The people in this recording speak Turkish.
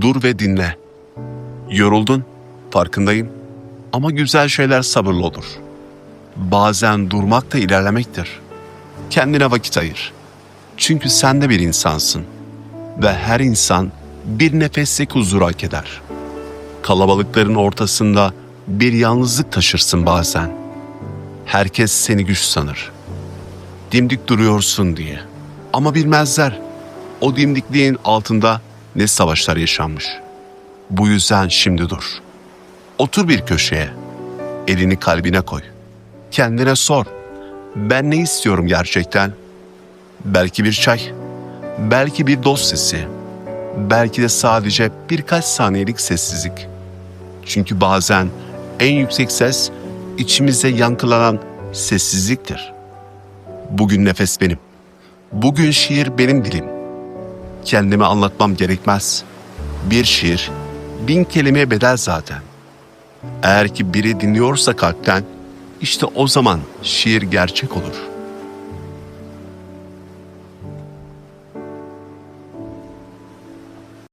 Dur ve dinle. Yoruldun, farkındayım. Ama güzel şeyler sabırlı olur. Bazen durmak da ilerlemektir. Kendine vakit ayır. Çünkü sen de bir insansın. Ve her insan bir nefeslik huzur hak eder. Kalabalıkların ortasında bir yalnızlık taşırsın bazen. Herkes seni güç sanır. Dimdik duruyorsun diye. Ama bilmezler. O dimdikliğin altında ne savaşlar yaşanmış. Bu yüzden şimdi dur. Otur bir köşeye. Elini kalbine koy. Kendine sor. Ben ne istiyorum gerçekten? Belki bir çay. Belki bir dost sesi. Belki de sadece birkaç saniyelik sessizlik. Çünkü bazen en yüksek ses içimizde yankılanan sessizliktir. Bugün nefes benim. Bugün şiir benim dilim. Kendime anlatmam gerekmez. Bir şiir bin kelimeye bedel zaten. Eğer ki biri dinliyorsa kalpten, işte o zaman şiir gerçek olur.''